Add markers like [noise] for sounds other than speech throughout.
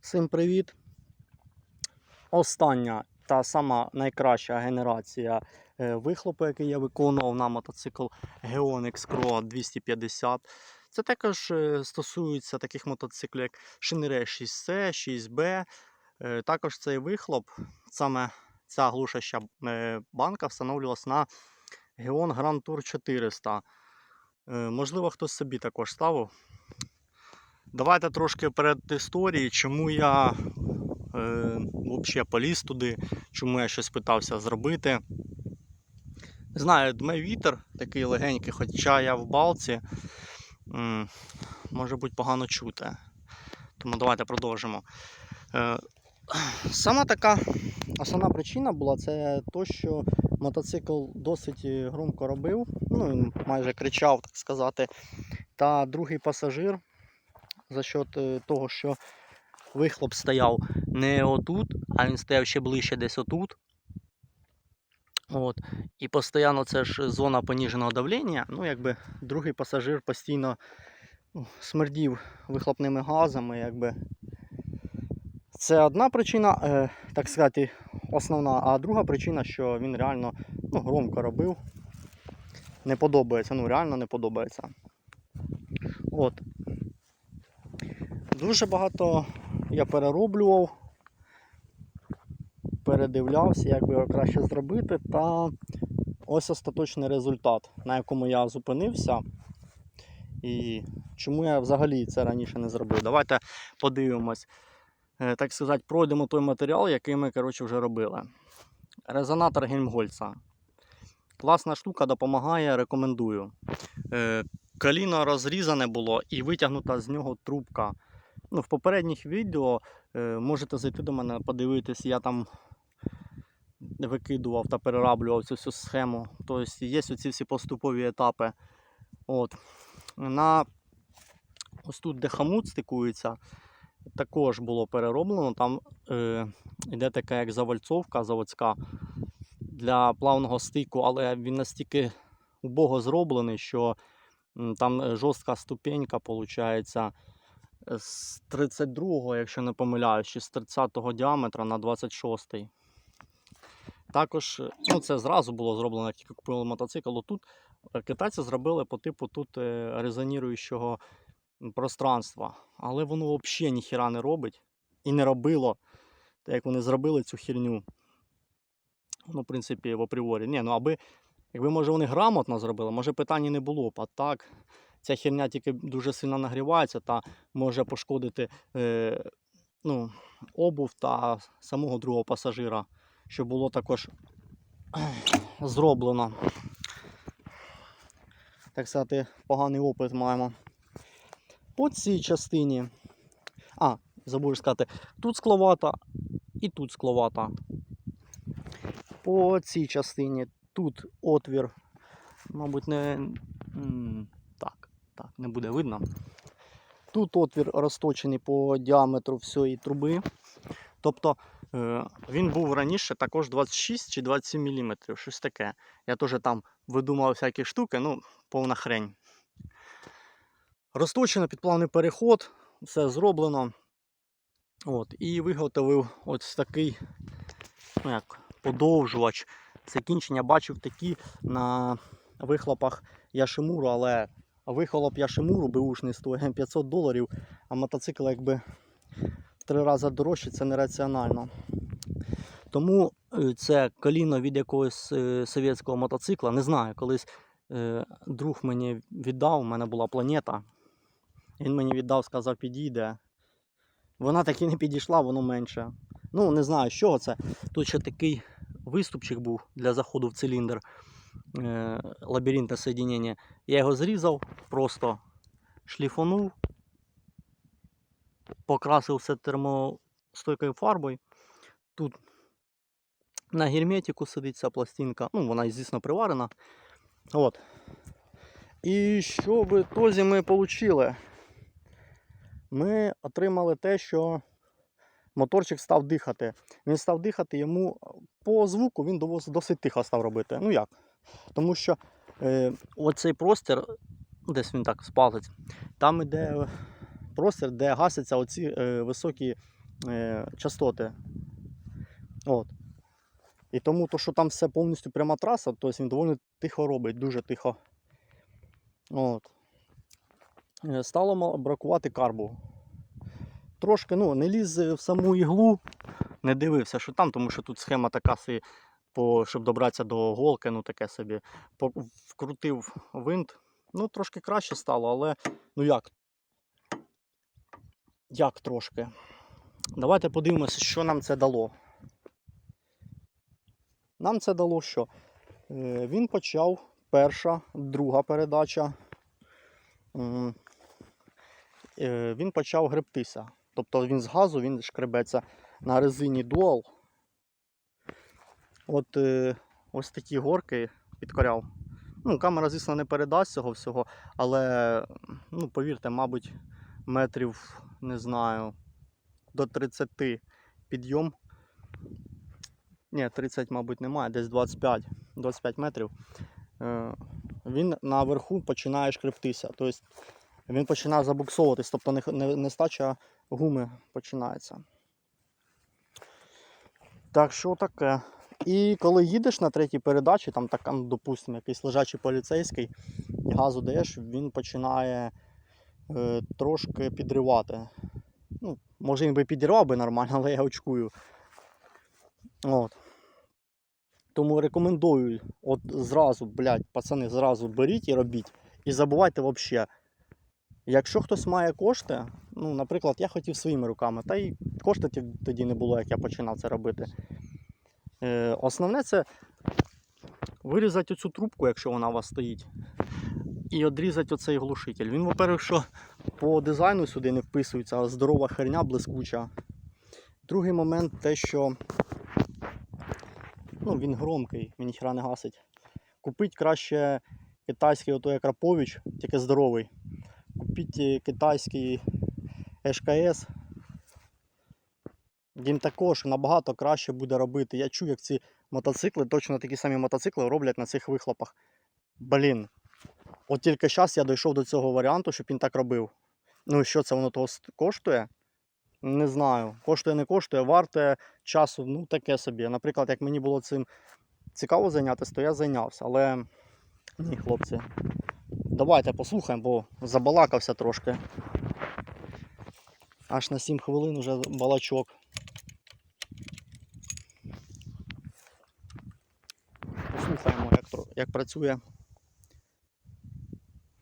Всім привіт! Остання та сама найкраща генерація е, вихлопу, який я виконував на мотоцикл Geonix Croa 250. Це також е, стосується таких мотоциклів, як Shinere 6C, 6B. Е, Також цей вихлоп, саме ця глушаща е, банка встановлювалась на Geon Grand Tour 400. Е, Можливо, хтось собі також ставив. Давайте трошки перед історії, чому я е, взагалі поліз туди, чому я щось питався зробити. Не знаю, дме вітер такий легенький, хоча я в балці, м, може бути погано чути. Тому давайте продовжимо. Е, сама така основна причина була це то, що мотоцикл досить громко робив, ну майже кричав, так сказати. Та другий пасажир за счет е, того, що вихлоп стояв не отут, а він стояв ще ближче десь отут. От. І постійно це ж зона поніженого давлення. Ну, якби другий пасажир постійно ну, смердів вихлопними газами. Якби. Це одна причина, е, так сказати, основна, а друга причина, що він реально ну, громко робив. Не подобається, ну реально не подобається. От. Дуже багато я перероблював, передивлявся, як би його краще зробити. Та ось остаточний результат, на якому я зупинився. І чому я взагалі це раніше не зробив. Давайте подивимось, е, так сказати, пройдемо той матеріал, який ми коротше, вже робили. Резонатор Гельмгольца. Класна штука, допомагає, рекомендую. Е, Коліно розрізане було і витягнута з нього трубка. Ну, в попередніх відео е, можете зайти до мене, подивитись, я там викидував та перераблював цю всю схему. Тобто є оці всі поступові етапи. От. На ось тут, де хамут стикується, також було перероблено. Там е, йде така як завальцовка заводська для плавного стику, але він настільки убого зроблений, що там е, жорстка ступенька, виходить, з 32-го, якщо не помиляюсь, чи з 30-го діаметра на 26-й. Також, ну це зразу було зроблено, як тільки купили мотоцикл. Тут е, китайці зробили по типу тут е, резоніруючого пространства. Але воно взагалі ніхіра не робить і не робило. Так як вони зробили цю херню. Ну, в принципі, в апріорі. Ні, ну аби, якби може вони грамотно зробили, може питання не було б. А так, ця херня тільки дуже сильно нагрівається та може пошкодити е, ну, обув та самого другого пасажира, що було також [clears throat] зроблено. Так сказати, поганий опит маємо. По цій частині. А, забув сказати, тут скловата і тут скловата. По цій частині тут отвір, мабуть, не так, не буде видно. Тут отвір розточений по діаметру всієї труби. Тобто е, він був раніше також 26 чи 27 мм, щось таке. Я теж там видумав всякі штуки, ну, повна хрень. Розточено підплавний переход, все зроблено. От, і виготовив ось такий, ну як, подовжувач. Закінчення бачив такі на вихлопах Яшимуру, але вихлоп Яшимуру беушний стоїть 500 доларів, а мотоцикл якби в три рази дорожче, це нераціонально. Тому е, це коліно від якогось е, совєтського мотоцикла. Не знаю, колись е, друг мені віддав, у мене була планета. Він мені віддав, сказав, підійде. Вона таки не підійшла, воно менше. Ну, не знаю, з чого це. Тут ще такий виступчик був для заходу в циліндр е, лабіринтне. Я його зрізав, просто шліфонув, покрасив все термостойкою фарбою. Тут на герметику сидить ця пластинка. Ну, вона, звісно, приварена. От. І що в ітозі ми отримали? Ми отримали те, що моторчик став дихати. Він став дихати, йому по звуку він досить тихо став робити. Ну як? Тому що е, оцей простір, десь він так спалить, там іде простір, де гасяться оці е, високі е, частоти. От. І тому, то, що там все повністю пряма траса, тобто він доволі тихо робить, дуже тихо. От. Е, Стало бракувати карбу. Трошки ну, не ліз в саму іглу, не дивився, що там, тому що тут схема така, по, щоб добратися до голки, ну таке собі. По, вкрутив винт. Ну, трошки краще стало, але ну як? Як трошки? Давайте подивимося, що нам це дало. Нам це дало що? Е, Він почав перша, друга передача. е, Він почав гребтися. Тобто він з газу він шкребеться на резині Dual. От е, ось такі горки підкоряв. Ну, камера, звісно, не передасть цього всього, але ну, повірте, мабуть, метрів, не знаю, до 30 підйом. Ні, 30, мабуть, немає, десь 25, 25 метрів. Е, він наверху починає шкрептися. Тобто він починає забуксовуватись, тобто не, не, нестача гуми починається. Так що таке. І коли їдеш на третій передачі, там так, ну, допустимо, якийсь лежачий поліцейський, і газу даєш, він починає е, трошки підривати. Ну, може він би підірвав би нормально, але я очкую. От. Тому рекомендую, от зразу, блядь, пацани, зразу беріть і робіть. І забувайте взагалі. Якщо хтось має кошти, ну, наприклад, я хотів своїми руками, та й коштів тоді не було, як я починав це робити. Е, основне це вирізати оцю трубку, якщо вона у вас стоїть, і відрізати оцей глушитель. Він, во-первых, що по дизайну сюди не вписується, а здорова херня блискуча. Другий момент те, що ну, він громкий, він ніхера не гасить. Купіть краще китайський ото як Рапович, тільки здоровий. Купіть е, китайський ШКС. Він також набагато краще буде робити. Я чув, як ці мотоцикли, точно такі самі мотоцикли роблять на цих вихлопах. Блін. От тільки зараз я дійшов до цього варіанту, щоб він так робив. Ну і що це воно того коштує? Не знаю. Коштує, не коштує, варте часу, ну таке собі. Наприклад, як мені було цим цікаво зайнятися, то я зайнявся. Але ні, хлопці. Давайте послухаємо, бо забалакався трошки. Аж на 7 хвилин вже балачок. Послухаємо, як, як працює.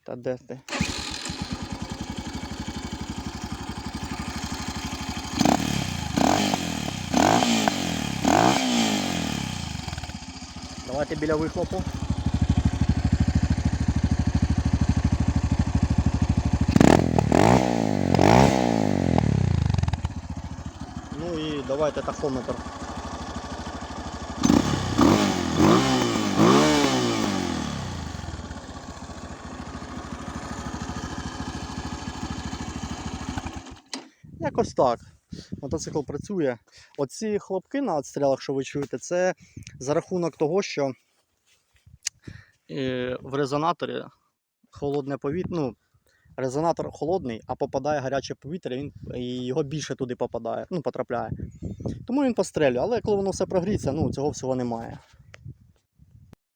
Та де ти? Давайте біля вихлопу. Ну і давайте тахометр. Якось так. Мотоцикл працює. Оці хлопки на відстрілах, що ви чуєте, це за рахунок того, що е, в резонаторі холодне повітря. Ну, резонатор холодний, а попадає гаряче повітря, він, і його більше туди попадає, ну, потрапляє. Тому він пострелює, але коли воно все прогріється, ну, цього всього немає.